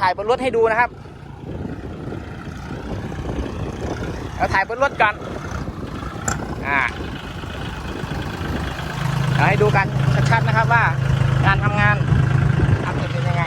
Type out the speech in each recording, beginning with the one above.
ถ่ายบนรถให้ดูนะครับเราถ่ายบนรถกันอ่าเราให้ดูกันชัดๆนะครับว่าการทำงานทำเป็นยังไง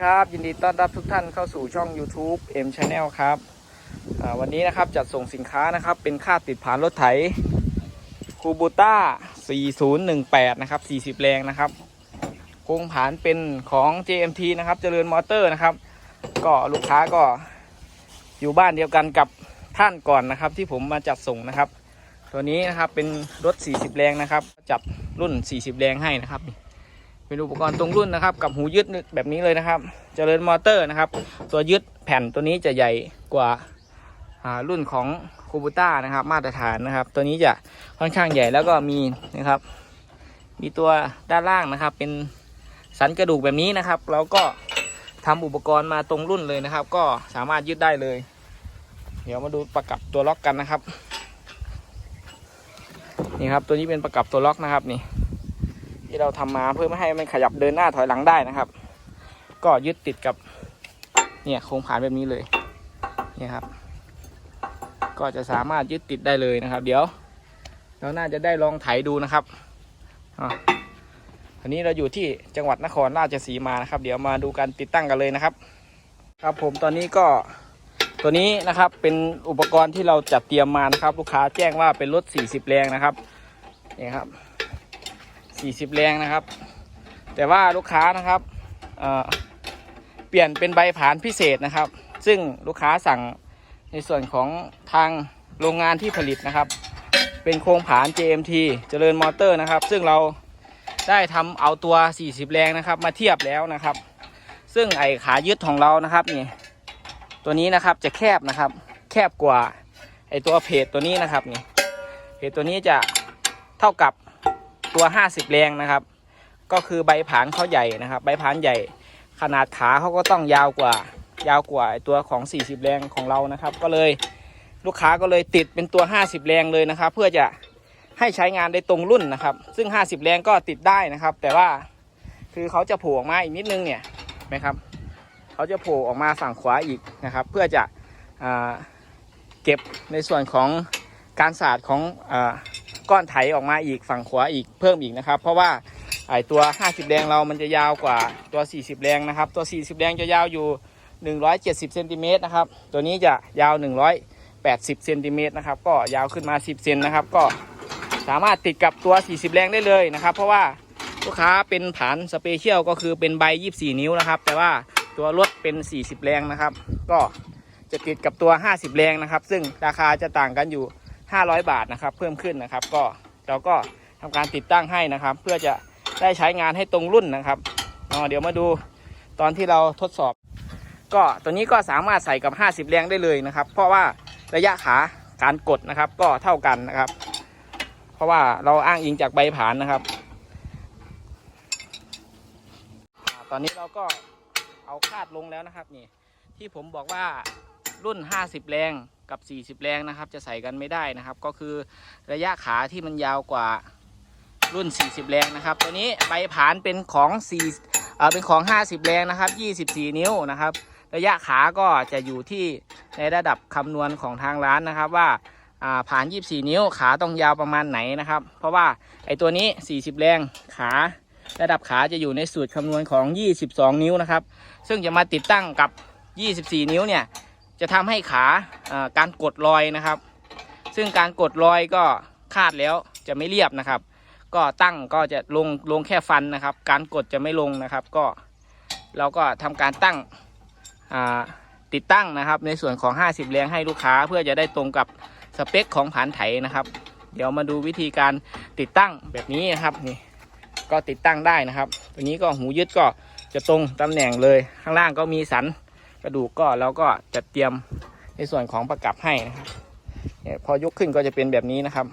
ครับ ยิน ดีต้อนรับทุกท่านเข้าสู่ช่อง YouTube M Channel ครับวันนี้นะครับจัดส่งสินค้านะครับ เป็นค่าติดผ่านรถไถคูบูต้า 4018 นะครับ 40 แรงนะครับโครงผานเป็นของ JMT นะครับเจริญมอเตอร์นะครับ ก็ลูกค้าก็อยู่บ้านเดียวกันกับท่านก่อนนะครับ ที่ผมมาจัดส่งนะครับ ตัวนี้นะครับเป็นรถ 40 แรงนะครับ จับรุ่น 40 แรงให้นะครับ เป็นอุปกรณ์ตรงรุ่นนะครับ กับหูยึดแบบนี้เลยนะครับเจริญมอเตอร์นะครับ ตัวยึดแผ่นตัวนี้จะใหญ่กว่ารุ่นของคูบูต้านะครับ มาตรฐานนะครับ ตัวนี้จะค่อนข้างใหญ่แล้วก็มีนะครับ มีตัวด้านล่างนะครับ เป็นสันกระดูกแบบนี้นะครับ แล้วก็ทำอุปกรณ์มาตรงรุ่นเลยนะครับ ก็สามารถยึดได้เลย เดี๋ยวมาดูประกับตัวล็อกกันนะครับ นี่ครับ ตัวนี้เป็นประกับตัวล็อกนะครับนี่ ที่เราทำมาเพื่อไม่ให้มันขยับเดินหน้าถอยหลังได้นะครับ ก็ยึดติดกับเนี่ยโครงผานแบบนี้เลยเนี่ยครับ ก็จะสามารถยึดติดได้เลยนะครับ เดี๋ยว เราน่าจะได้ลองไถดูนะครับอะอันนี้เราอยู่ที่จังหวัดนครราชสีมานะครับ เดี๋ยวมาดูการติดตั้งกันเลยนะครับ ครับผมตอนนี้ก็ตัวนี้นะครับเป็นอุปกรณ์ที่เราจัดเตรียมมานะครับ ลูกค้าแจ้งว่าเป็นรถ 40 แรงนะครับนี่ครับ 40 แรงนะครับ แต่ว่าลูกค้านะครับเเปลี่ยนเป็นใบผานพิเศษนะครับ ซึ่งลูกค้าสั่งในส่วนของทางโรงงานที่ผลิตนะครับ เป็นโครงผาน JMT เจริญมอเตอร์นะครับ ซึ่งเราได้ทำเอาตัว 40 แรงนะครับ มาเทียบแล้วนะครับ ซึ่งไอขายึดของเรานะครับนี่ตัวนี้นะครับจะแคบนะครับ แคบกว่าไอตัวเพจตัวนี้นะครับนี่เพจตัวนี้จะเท่ากับ ตัว 50 แรงนะครับ ก็คือใบผานเขาใหญ่นะครับ ใบผานใหญ่ ขนาดขาเขาก็ต้องยาวกว่า ยาวกว่าตัวของ 40 แรงของเรานะครับ ก็เลยลูกค้าก็เลยติดเป็นตัว 50 แรงเลยนะครับ เพื่อจะให้ใช้งานได้ตรงรุ่นนะครับ ซึ่ง 50 แรงก็ติดได้นะครับ แต่ว่าคือเขาจะโผล่ออกมาอีกนิดนึงเนี่ยนะครับเขาจะโผล่ออกมาฝั่งขวาอีกนะครับ เพื่อจะอ่าเก็บในส่วนของการสาดของอา ก้อนไถออกมาอีกฝั่งขวาอีกเพิ่มอีกนะครับ เพราะว่าไอตัว 50แรงเรามันจะยาวกว่าตัว 40แรงนะครับ ตัว 40แรงจะยาวอยู่ 170เซนติเมตรนะครับ ตัวนี้จะยาว 180เซนติเมตรนะครับ ก็ยาวขึ้นมา 10เซนนะครับ ก็สามารถติดกับตัว 40 แรงได้เลยนะครับ เพราะว่าลูกค้าเป็นฐานสเปเชียลก็คือเป็นใบ 24 นิ้วนะครับ แต่ว่าตัวรถเป็น 40 แรงนะครับ ก็จะติดกับตัว 50 แรงนะครับ ซึ่งราคาจะต่างกันอยู่ 500 บาทนะครับ เพิ่มขึ้นนะครับ ก็เราก็ทำการติดตั้งให้นะครับ เพื่อจะได้ใช้งานให้ตรงรุ่นนะครับเดี๋ยวมาดูตอนที่เราทดสอบ ก็ตัวนี้ก็สามารถใส่กับ 50 แรงได้เลยนะครับ เพราะว่าระยะขาการกดนะครับ ก็เท่ากันนะครับ เพราะว่าเราอ้างอิงจากใบผานนะครับ ตอนนี้เราก็เอาคาดลงแล้วนะครับนี่ที่ผมบอกว่า รุ่น 50 แรงกับ 40 แรงนะครับ จะใส่กันไม่ได้นะครับ ก็คือระยะขาที่มันยาวกว่ารุ่น 40 แรงนะครับ ตัวนี้ใบผานเป็นของ4เอ่อเป็นของ 50 แรงนะครับ 24 นิ้วนะครับ ระยะขาก็จะอยู่ที่ในระดับคำนวณของทางร้านนะครับว่าอ่าผ่าน 24 นิ้วขาต้องยาวประมาณไหนนะครับ เพราะว่าไอตัวนี้ 40 แรงขาระดับขาจะอยู่ในสูตรคำนวณของ 22 นิ้วนะครับ ซึ่งจะมาติดตั้งกับ 24 นิ้วเนี่ย จะทำให้ขาการกดรอยนะครับ ซึ่งการกดรอยก็คาดแล้วจะไม่เรียบนะครับ ก็ตั้งก็จะลงลงแค่ฟันนะครับ การกดจะไม่ลงนะครับ ก็เราก็ทำการตั้งติดตั้งนะครับ ในส่วนของ 50 แรงให้ลูกค้าเพื่อจะได้ตรงกับสเปคของผานไถนะครับ เดี๋ยวมาดูวิธีการติดตั้งแบบนี้นะครับนี่ก็ติดตั้งได้นะครับ ตัวนี้ก็หูยึดก็จะตรงตำแหน่งเลยข้างล่างก็มีสัน กระดูกก็เราก็จะเตรียมในส่วนของประกับให้นะครับพอยกขึ้นก็จะเป็นแบบนี้นะครับ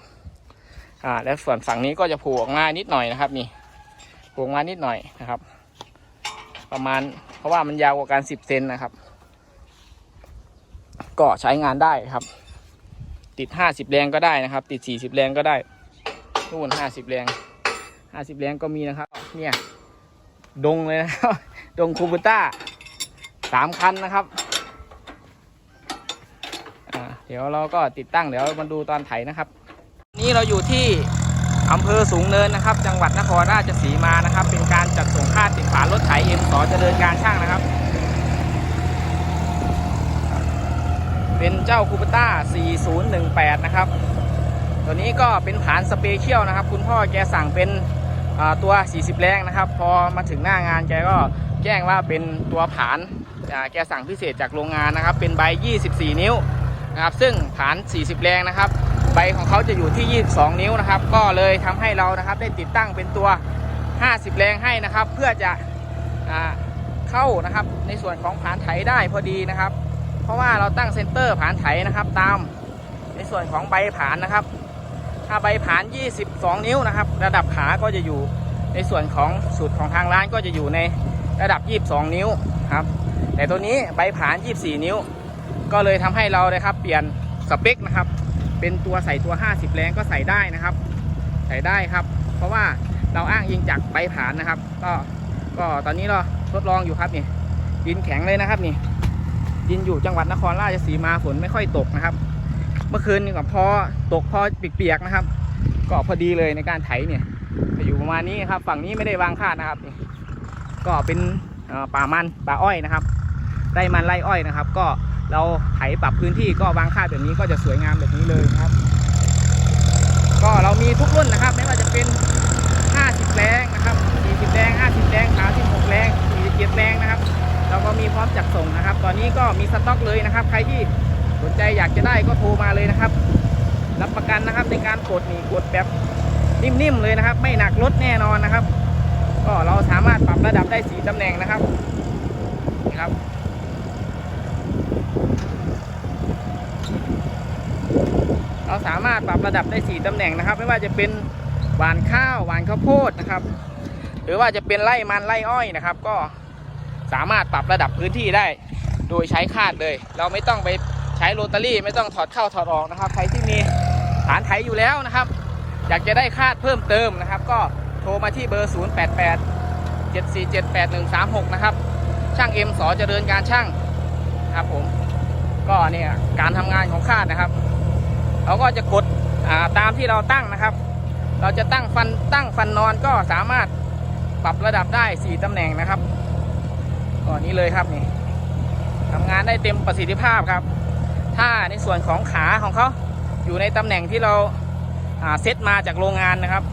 อ่า และส่วนฝั่งนี้ก็จะผูกออกมานิดหน่อยนะครับ นี่ผูกออกมานิดหน่อยนะครับ ประมาณเพราะว่ามันยาวกว่าการสิบเซนนะครับ ก็ใช้งานได้ครับ ติดห้าสิบแรงก็ได้นะครับ ติดสี่สิบแรงก็ได้นู่นห้าสิบแรงห้าสิบแรงก็มีนะครับ เนี่ย ดงเลยนะครับ ดงคูบูต้า สามคันนะครับเดี๋ยวเราก็ติดตั้งเดี๋ยวมาดูตอนไถนะครับ นี่เราอยู่ที่อำเภอสูงเนินนะครับ จังหวัดนครราชสีมานะครับ เป็นการจัดส่งค่าติดฝารถไถเอ็มสอเจริญการช่างนะครับ เป็นเจ้าคูปต้า 4018 นะครับ ตัวนี้ก็เป็นผานสเปเชียลนะครับ คุณพ่อแกสั่งเป็นตัว 40 แรงนะครับ พอมาถึงหน้างานแกก็แจ้งว่าเป็นตัวผาน แกสั่งพิเศษจากโรงงานนะครับ เป็นใบ 24 นิ้วนะครับ ซึ่งผาน 40 แรงนะครับ ใบของเขาจะอยู่ที่ 22 นิ้วนะครับ ก็เลยทำให้เรานะครับได้ติดตั้งเป็นตัว 50 แรงให้นะครับ เพื่อจะเข้านะครับในส่วนของผานไถได้พอดีนะครับ เพราะว่าเราตั้งเซนเตอร์ผานไถนะครับตามในส่วนของใบผานนะครับ ถ้าใบผาน 22 นิ้วนะครับ ระดับขาก็จะอยู่ในส่วนของสูตรของทางร้านก็จะอยู่ในระดับ 22 นิ้วครับ แต่ตัวนี้ใบผาน 24 นิ้ว ก็เลยทำให้เรานะครับ เปลี่ยนสเปคนะครับ เป็นตัวใส่ตัว 50 แรงก็ใส่ได้นะครับ ใส่ได้ครับ เพราะว่าเราอ้างอิงจากใบผานนะครับ ก็ก็ตอนนี้เราทดลองอยู่ครับนี่ดินแข็งเลยนะครับ นี่ ดินอยู่จังหวัดนครราชสีมาฝนไม่ค่อยตกนะครับ เมื่อคืนก็พอตกพอเปียกๆนะครับ ก็พอดีเลยในการไถเนี่ยจะอยู่ประมาณนี้ครับ ฝั่งนี้ไม่ได้วางคาดนะครับนี่ก็เป็นป่ามันป่าอ้อยนะครับ ไร่มันไร่อ้อยนะครับ ก็เราไถปรับพื้นที่ก็วางค่าแบบนี้ก็จะสวยงามแบบนี้เลยครับ ก็เรามีทุกรุ่นนะครับ ไม่ว่าจะเป็น 50 แรงนะครับ40แรง50 แรง36แรง47แรงนะครับ เราก็มีพร้อมจัดส่งนะครับ ตอนนี้ก็มีสต็อกเลยนะครับ ใครที่สนใจอยากจะได้ก็โทรมาเลยนะครับ รับประกันนะครับในการกดนี่กดแบบนิ่มๆเลยนะครับ ไม่หนักรถแน่นอนนะครับ ก็เราสามารถปรับระดับได้สีตำแหน่งนะครับนี่ครับ เรา สามารถปรับระดับได้สีตำแหน่งนะครับ ไม่ว่าจะเป็นหวานข้าวหวานข้าวโพดนะครับ หรือว่าจะเป็นไร่มันไร่อ้อยนะครับ ก็สามารถปรับระดับพื้นที่ได้ โดยใช้คาดเลย เราไม่ต้องไปใช้โรตารี่ไม่ต้องถอดเข้าถอดออกนะครับ ใครที่มีฐานไถอยู่แล้วนะครับ อยากจะได้คาดเพิ่มเติมนะครับ ก็โทรมาที่เบอร์ 0 8 8 7 4 7 8 1 3 6 นะครับ ช่างเอ็มสอเจริญการช่างครับผมก็เนี่ยการทำงานของคาดนะครับ เราก็จะกดาตามที่เราตั้งนะครับ เราจะตั้งฟันตั้งฟันนอนก็สามารถปรับระดับได้ 4ตำแหน่งนะครับก็นี้เลยครับนี่ทำงานได้เต็มประสิทธิภาพครับ ถ้าในส่วนของขาของเขาอยู่ในตำแหน่งที่เราอ่าเซตมาจากโรงงานนะครับ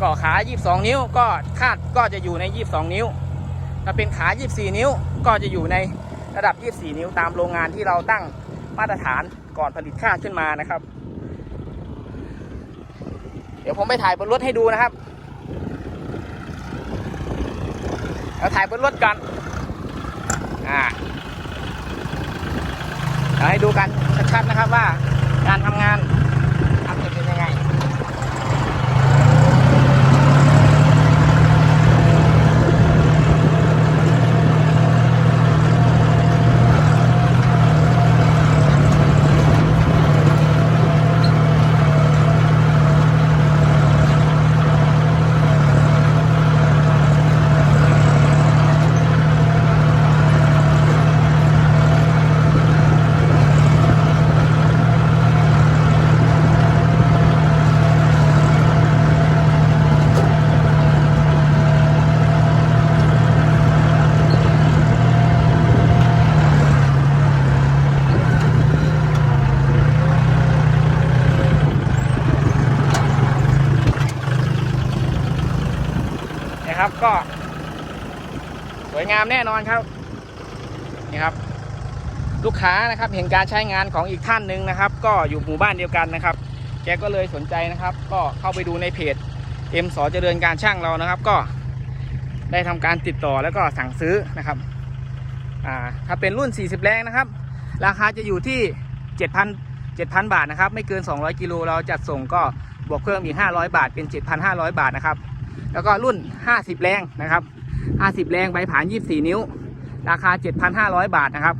ก็ขา 22 นิ้วก็คาดก็จะอยู่ใน 22 นิ้ว ถ้าเป็นขา 24 นิ้วก็จะอยู่ในระดับ 24 นิ้วตามโรงงานที่เราตั้งมาตรฐาน ก่อนผลิตคาวขึ้นมานะครับ เดี๋ยวผมไปถ่ายบนรถให้ดูนะครับเราถ่ายบนรถกันอ่าเอาให้ดูกันชัดๆนะครับว่าการทำงานทำจะเป็นยังไง นะครับก็สวยงาม แน่นอนครับนี่ครับ ลูกค้านะครับเห็นการใช้งานของอีกท่านหนึ่งนะครับ ก็อยู่หมู่บ้านเดียวกันนะครับ แกก็เลยสนใจนะครับ ก็เข้าไปดูในเพจเอ็มสอเจริญการช่างเรานะครับ ก็ได้ทำการติดต่อแล้วก็สั่งซื้อนะครับอ่าถ้าเป็นรุ่น 40 แรงนะครับ ราคาจะอยู่ที่ 7,000 7,000 บาทนะครับ ไม่เกิน 200 กิโลเราจัดส่งก็บวกเพิ่มอีก 500 บาทเป็น 7,500 บาทนะครับ แล้วก็รุ่น 50 แรงนะครับ 50 แรงใบผ่าน 24 นิ้ว ราคา 7,500 บาทนะครับ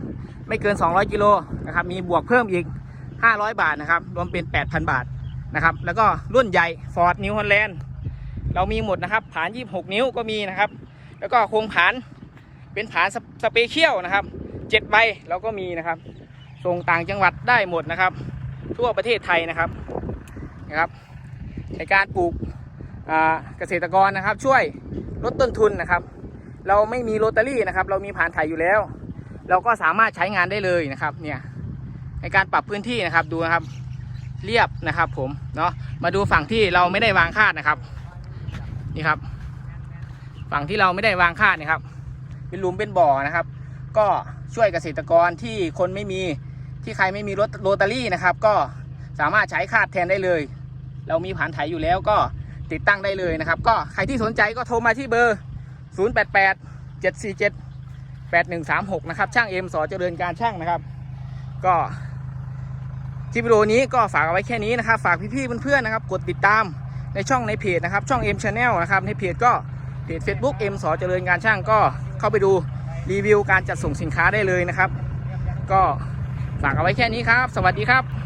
ไม่เกิน 200 กิโลนะครับ มีบวกเพิ่มอีก 500 บาทนะครับ รวมเป็น 8,000 บาทนะครับ แล้วก็รุ่นใหญ่ Ford New Holland เรามีหมดนะครับ ผาน 26 นิ้วก็มีนะครับ แล้วก็โครงผานเป็นผานสเปเชียลนะครับ7ใบเราก็มีนะครับ ส่งต่างจังหวัดได้หมดนะครับ ทั่วประเทศไทยนะครับนะครับ ในการปลูกเกษตรกรนะครับช่วยลดต้นทุนนะครับ เราไม่มีโรตารี่นะครับ เรามีผ่านไถอยู่แล้ว เราก็สามารถใช้งานได้เลยนะครับ เนี่ยในการปรับพื้นที่นะครับดูนะครับ เรียบนะครับ ผมเนาะมาดูฝั่งที่เราไม่ได้วางคาดนะครับ นี่ครับ ฝั่งที่เราไม่ได้วางคาดนะครับ เป็นหลุมเป็นบ่อนะครับ ก็ช่วยเกษตรกรที่คนไม่มีที่ใครไม่มีรถโรตารี่นะครับ ก็สามารถใช้คาดแทนได้เลย เรามีผ่านไถอยู่แล้วก็ติดตั้งได้เลยนะครับ ก็ใครที่สนใจก็โทรมาที่เบอร์ 088 747 8136 นะครับ ช่างเอ็มสอเจริญการช่างนะครับ ก็คลิปวิดีโอนี้ก็ฝากเอาไว้แค่นี้นะครับ ฝากพี่ๆเพื่อนๆนะครับ กดติดตามในช่องในเพจนะครับ ช่อง M Channel นะครับ ในเพจก็เพจ Facebook M สอเจริญการช่างก็เข้าไปดูรีวิวการจัดส่งสินค้าได้เลยนะครับ ก็ฝากเอาไว้แค่นี้ครับ สวัสดีครับ